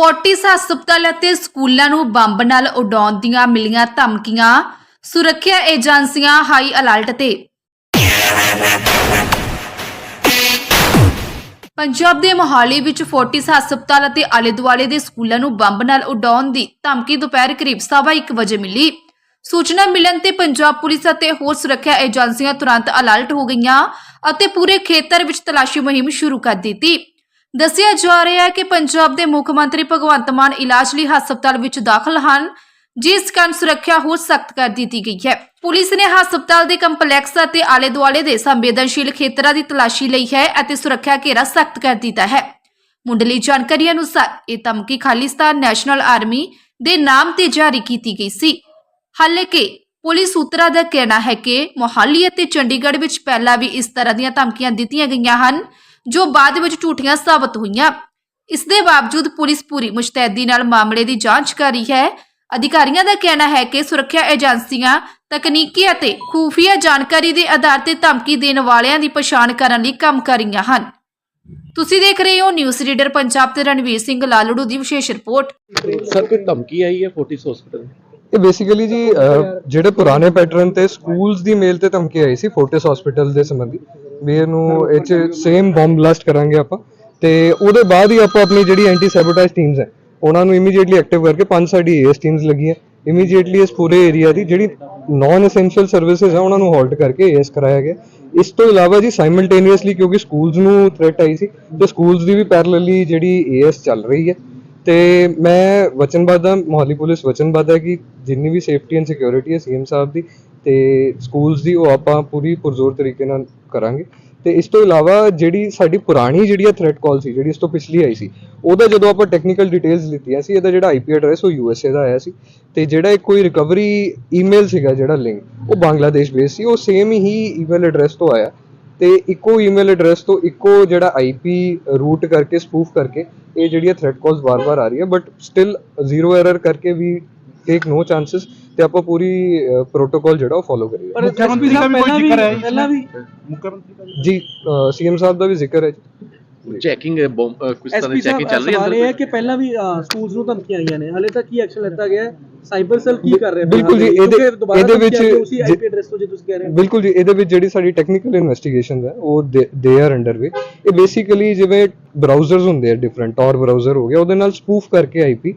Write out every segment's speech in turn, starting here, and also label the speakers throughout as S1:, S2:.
S1: Fortis ਹਸਪਤਾਲ ਅਤੇ ਸਕੂਲਾਂ ਨੂੰ ਬੰਬ ਨਾਲ ਉਡਾਉਣ ਦੀਆਂ ਮਿਲੀਆਂ ਧਮਕੀਆਂ, ਸੁਰੱਖਿਆ ਏਜੰਸੀਆਂ ਹਾਈ ਅਲਰਟ ਤੇ। ਪੰਜਾਬ ਦੇ ਮੋਹਾਲੀ ਵਿੱਚ ਫੋਰਟਿਸ ਹਸਪਤਾਲ ਅਤੇ ਆਲੇ-ਦੁਆਲੇ ਦੇ ਸਕੂਲਾਂ ਨੂੰ ਬੰਬ ਨਾਲ ਉਡਾਉਣ ਦੀ ਧਮਕੀ ਦੁਪਹਿਰ ਕਰੀਬ ਸਵਾ ਇੱਕ ਵਜੇ ਮਿਲੀ। ਸੂਚਨਾ ਮਿਲਣ ਤੇ ਪੰਜਾਬ ਪੁਲਿਸ ਅਤੇ ਹੋਰ ਸੁਰੱਖਿਆ ਏਜੰਸੀਆਂ ਤੁਰੰਤ ਅਲਰਟ ਹੋ ਗਈਆਂ ਅਤੇ ਪੂਰੇ ਖੇਤਰ ਵਿੱਚ ਤਲਾਸ਼ੀ ਮੁਹਿੰਮ ਸ਼ੁਰੂ ਕਰ ਦਿੱਤੀ। ਦੱਸਿਆ ਜਾ ਰਿਹਾ ਹੈ ਕਿ ਪੰਜਾਬ ਦੇ ਮੁੱਖ ਮੰਤਰੀ ਭਗਵੰਤ ਮਾਨ ਇਲਾਜ ਲਈ ਹਸਪਤਾਲ ਵਿੱਚ ਦਾਖਲ ਹਨ, ਜਿਸ ਕਾਰਨ ਸੁਰੱਖਿਆ ਹੋਰ ਸਖਤ ਕਰ ਦਿੱਤੀ ਗਈ ਹੈ। ਪੁਲਿਸ ਨੇ ਹਸਪਤਾਲ ਦੇ ਕੰਪਲੈਕਸ ਅਤੇ ਆਲੇ-ਦੁਆਲੇ ਦੇ ਸੰਵੇਦਨਸ਼ੀਲ ਖੇਤਰਾਂ ਦੀ ਤਲਾਸ਼ੀ ਲਈ ਹੈ ਅਤੇ ਸੁਰੱਖਿਆ ਘੇਰਾ ਸਖਤ ਕਰ ਦਿੱਤਾ ਹੈ। ਮੁੰਡਲੀ ਜਾਣਕਾਰੀ ਅਨੁਸਾਰ ਇਹ ਧਮਕੀ ਖਾਲਿਸਤਾਨ ਨੈਸ਼ਨਲ ਆਰਮੀ ਦੇ ਨਾਮ ਤੇ ਜਾਰੀ ਕੀਤੀ ਗਈ ਸੀ। ਹਾਲਾਂਕਿ ਪੁਲਿਸ ਸੂਤਰਾਂ ਦਾ ਕਹਿਣਾ ਹੈ ਕਿ ਮੋਹਾਲੀ ਅਤੇ ਚੰਡੀਗੜ੍ਹ ਵਿੱਚ ਪਹਿਲਾਂ ਵੀ ਇਸ ਤਰ੍ਹਾਂ ਦੀਆਂ ਧਮਕੀਆਂ ਦਿੱਤੀਆਂ ਗਈਆਂ ਹਨ। ਜੋ ਬਾਅਦ ਵਿੱਚ ਝੂਠੀਆਂ ਸਾਬਤ ਹੋਈਆਂ। ਇਸ ਦੇ ਬਾਵਜੂਦ ਪੁਲਿਸ ਪੂਰੀ ਮੁਸ਼ਤੈਦੀ ਨਾਲ ਮਾਮਲੇ ਦੀ ਜਾਂਚ ਕਰ ਰਹੀ ਹੈ। ਅਧਿਕਾਰੀਆਂ ਦਾ ਕਹਿਣਾ ਹੈ ਕਿ ਸੁਰੱਖਿਆ ਏਜੰਸੀਆਂ ਤਕਨੀਕੀ ਅਤੇ ਖੂਫੀਆ ਜਾਣਕਾਰੀ ਦੇ ਆਧਾਰ ਤੇ ਧਮਕੀ ਦੇਣ ਵਾਲਿਆਂ ਦੀ ਪਛਾਣ ਕਰਨ ਲਈ ਕੰਮ ਕਰ ਰਹੀਆਂ ਹਨ। ਤੁਸੀਂ ਦੇਖ ਰਹੇ ਹੋ ਨਿਊਜ਼ ਰੀਡਰ ਪੰਜਾਬ ਤੇ ਰਣਵੀਰ ਸਿੰਘ ਲਾਲੜੂ ਦੀ ਵਿਸ਼ੇਸ਼ ਰਿਪੋਰਟ।
S2: ਸਰ ਕੋਈ ਧਮਕੀ ਆਈ ਹੈ ਫੋਰਟਿਸ ਹਸਪੀਟਲ
S3: ਇਹ ਬੇਸਿਕਲੀ ਜੀ ਅਹ, ਜਿਹੜੇ ਪੁਰਾਣੇ ਪੈਟਰਨ ਤੇ ਸਕੂਲਸ ਦੀ ਮੇਲ ਤੇ ਧਮਕੀ ਆਈ ਸੀ ਫੋਰਟਿਸ ਹਸਪੀਟਲ ਦੇ ਸੰਬੰਧੀ। ਵੀ ਇਹਨੂੰ ਇਹ ਚ ਸੇਮ ਬੰਬ ਬਲਾਸਟ ਕਰਾਂਗੇ ਆਪਾਂ। ਤੇ ਉਹਦੇ ਬਾਅਦ ਹੀ ਆਪਾਂ ਆਪਣੀ ਜਿਹੜੀ ਐਂਟੀ ਸੈਬੋਟੇਜ ਟੀਮਸ ਹੈ ਉਹਨਾਂ ਨੂੰ ਇਮੀਡੀਏਟਲੀ ਐਕਟਿਵ ਕਰਕੇ ਪੰਜ ਸਾਡੀ ਏਐਸ ਟੀਮਸ ਲੱਗੀਆਂ। ਇਮੀਡੀਏਟਲੀ ਇਸ ਪੂਰੇ ਏਰੀਆ ਦੀ ਜਿਹੜੀ ਨਾਨ ਐਸੈਂਸ਼ੀਅਲ ਸਰਵਿਸਿਜ਼ ਹੈ ਉਹਨਾਂ ਨੂੰ ਹਾਲਟ ਕਰਕੇ ਏਐਸ ਕਰਾਇਆ ਗਿਆ। ਇਸ ਤੋਂ ਇਲਾਵਾ ਜੀ ਸਾਈਮਲਟੇਨੀਅਸਲੀ ਕਿਉਂਕਿ ਸਕੂਲਸ ਨੂੰ ਥ੍ਰੈਟ ਆਈ ਸੀ ਤੇ ਸਕੂਲਸ ਦੀ ਵੀ ਪੈਰਲਲੀ ਜਿਹੜੀ ਏਐਸ ਚੱਲ ਰਹੀ ਹੈ। ਤੇ ਮੈਂ ਵਚਨਬੱਧ ਹਾਂ ਮੋਹਾਲੀ ਪੁਲਿਸ ਵਚਨਬੱਧ ਹੈ ਕਿ ਜਿੰਨੀ ਵੀ ਸੇਫਟੀ ਐਂਡ ਸਿਕਿਉਰਿਟੀ ਹੈ ਸੀਐਮ ਸਾਹਿਬ ਦੀ ਤੇ ਸਕੂਲਸ ਦੀ ਉਹ ਆਪਾਂ ਪੂਰੀ ਪੁਰਜ਼ੋਰ ਤਰੀਕੇ ਨਾਲ ਕਰਾਂਗੇ। ਤੇ ਇਸ ਤੋਂ ਇਲਾਵਾ ਜਿਹੜੀ ਸਾਡੀ ਪੁਰਾਣੀ ਜਿਹੜੀ ਆ ਥ੍ਰੈਟ ਕਾਲ ਸੀ, ਜਿਹੜੀ ਇਸ ਤੋਂ ਪਿਛਲੀ ਆਈ ਸੀ, ਉਹਦਾ ਜਦੋਂ ਆਪਾਂ ਟੈਕਨੀਕਲ ਡਿਟੇਲਸ ਲਿੱਤੀਆਂ ਸੀ, ਇਹਦਾ ਜਿਹੜਾ ਆਈਪੀ ਐਡਰੈਸ ਉਹ ਯੂਐਸਏ ਦਾ ਆਇਆ ਸੀ ਤੇ ਜਿਹੜਾ ਇੱਕ ਕੋਈ ਰਿਕਵਰੀ ਈਮੇਲ ਸੀਗਾ ਜਿਹੜਾ ਲਿੰਕ ਉਹ ਬੰਗਲਾਦੇਸ਼ ਬੇਸ ਸੀ, ਉਹ ਸੇਮ ਹੀ ਈਮੇਲ ਐਡਰੈਸ ਤੋਂ ਆਇਆ। ਤੇ ਇੱਕੋ ਈਮੇਲ ਐਡਰੈਸ ਤੋਂ ਇੱਕੋ ਜਿਹੜਾ ਆਈਪੀ ਰੂਟ ਕਰਕੇ ਸਪੂਫ ਕਰਕੇ ਇਹ ਜਿਹੜੀਆਂ ਥ੍ਰੈਟ ਕਾਲਸ ਵਾਰ-ਵਾਰ ਆ ਰਹੀ ਹੈ ਬਟ ਸਟਿਲ ਜ਼ੀਰੋ ਐਰਰ ਕਰਕੇ ਵੀ ਟੇਕ ਨੋ ਚਾਂਸਸ ਤੇ ਆਪਾਂ ਪੂਰੀ ਪ੍ਰੋਟੋਕੋਲ ਜਿਹੜਾ ਉਹ ਫੋਲੋ ਕਰੀਏ।
S4: ਪਰ ਮੁੱਖ ਮੰਤਰੀ ਵੀ ਪਹਿਲਾਂ ਵੀ ਮੁੱਖ ਮੰਤਰੀ ਦਾ
S3: ਜੀ ਸੀਐਮ ਸਾਹਿਬ ਦਾ ਵੀ ਜ਼ਿਕਰ ਹੈ
S2: ਚੈਕਿੰਗ ਕਿਸ ਤਰ੍ਹਾਂ ਦੀ ਚੈਕਿੰਗ ਚੱਲ ਰਹੀ
S4: ਅੰਦਰ? ਇਹ ਕਿ ਪਹਿਲਾਂ ਵੀ ਸਕੂਲਸ ਨੂੰ ਧਮਕੀਆਂ ਆਈਆਂ ਨੇ। ਹਲੇ ਤੱਕ ਕੀ ਐਕਸ਼ਨ ਲਿੱਤਾ ਗਿਆ ਸਾਈਬਰ ਸੈਲ ਕੀ ਕਰ ਰਿਹਾ
S3: ਬਿਲਕੁਲ ਜੀ ਇਹਦੇ ਇਹਦੇ ਵਿੱਚ
S4: ਉਸੇ ਆਈਪੀ ਐਡਰੈਸ ਤੋਂ ਜੇ ਤੁਸੀਂ ਕਹਿ ਰਹੇ ਹੋ।
S3: ਬਿਲਕੁਲ ਜੀ ਇਹਦੇ ਵਿੱਚ ਜਿਹੜੀ ਸਾਡੀ ਟੈਕਨੀਕਲ ਇਨਵੈਸਟੀਗੇਸ਼ਨ ਹੈ ਉਹ ਦੇ ਆਰ ਅੰਡਰ ਵੇ ਇਹ ਬੇਸਿਕਲੀ ਜਿਵੇਂ ਬਰਾਊਜ਼ਰਸ ਹੁੰਦੇ ਆ ਡਿਫਰੈਂਟ ਟੌਰ ਬਰਾਊਜ਼ਰ ਹੋ ਗਿਆ ਉਹਦੇ ਨਾਲ ਸਪੂਫ ਕਰਕੇ ਆਈਪੀ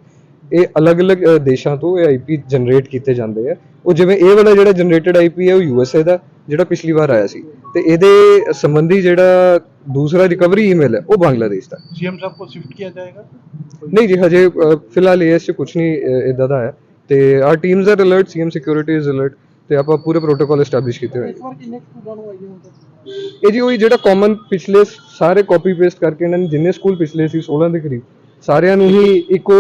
S3: ਇਹ ਅਲੱਗ-ਅਲੱਗ ਦੇਸ਼ਾਂ ਤੋਂ ਇਹ ਆਈਪੀ ਜਨਰੇਟ ਕੀਤੇ ਜਾਂਦੇ ਆ। ਉਹ ਜਿਵੇਂ ਇਹ ਵਾਲਾ ਜਿਹੜਾ ਜਨਰੇਟਡ ਆਈਪੀ ਹੈ ਉਹ ਯੂ ਐੱਸ ਏ ਦਾ ਜਿਹੜਾ ਪਿਛਲੀ ਵਾਰ ਆਇਆ ਸੀ। ਤੇ ਇਹਦੇ ਸੰਬੰਧੀ ਜਿਹੜਾ ਦੂਸਰਾ ਰਿਕਵਰੀ ਈਮੇਲ ਹੈ ਉਹ ਬੰਗਲਾਦੇਸ਼ ਦਾ।
S4: ਜੀਐਮ ਸਾਹਿਬ ਕੋ ਸ਼ਿਫਟ ਕੀਤਾ ਜਾਏਗਾ?
S3: ਨਹੀਂ ਜੀ ਹਜੇ ਫਿਲਹਾਲ ਇਹ ਇਸ 'ਚ ਕੁਝ ਨਹੀਂ ਇਦਾਂ ਦਾ ਹੈ। ਤੇ our teams are alert CM security is alert ਤੇ ਆਪਾਂ ਪੂਰੇ ਪ੍ਰੋਟੋਕਾਲ ਐਸਟੈਬਲਿਸ਼ ਕੀਤੇ ਹੋਏ ਇਹ ਜੀ ਉਹ ਜਿਹੜਾ ਕਾਮਨ ਪਿਛਲੇ ਸਾਰੇ ਕਾਪੀ ਪੇਸਟ ਕਰਕੇ ਇਹਨਾਂ ਨੇ ਜਿੰਨੇ ਸਕੂਲ ਪਿਛਲੇ ਸੀ 16 ਦੇ ਕਰੀਬ ਸਾਰਿਆਂ ਨੂੰ ਹੀ ਇੱਕੋ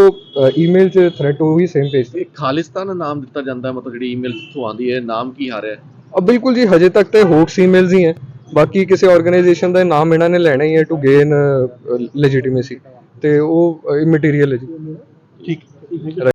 S3: ਈਮੇਲ 'ਚ ਥ੍ਰੈਟ ਉਹੀ ਸੇਮ ਭੇਜਦੇ
S2: ਇਹ ਖਾਲਿਸਤਾਨ ਨਾਮ ਦਿੱਤਾ ਜਾਂਦਾ ਹੈ, ਮਤਲਬ ਜਿਹੜੀ ਈਮੇਲ ਤੋਂ ਆਉਂਦੀ ਹੈ ਨਾਮ ਕੀ ਆ ਰਿਹਾ ਹੈ?
S3: ਅਬ ਬਿਲਕੁਲ ਜੀ ਹਜੇ ਤੱਕ ਤੇ ਹੋਕਸ ਈਮੇਲਸ ਹੀ ਹੈ। ਬਾਕੀ ਕਿਸੇ ਆਰਗੇਨਾਈਜੇਸ਼ਨ ਦਾ ਨਾਮ ਇਹਨਾਂ ਨੇ ਲੈਣਾ ਹੀ ਹੈ ਟੂ ਗੇਨ ਲੈਜੀਟੀਮੇਸੀ ਤੇ ਉਹ ਇਮਟੀਰੀਅਲ ਹੈ ਜੀ।
S4: ਠੀਕ।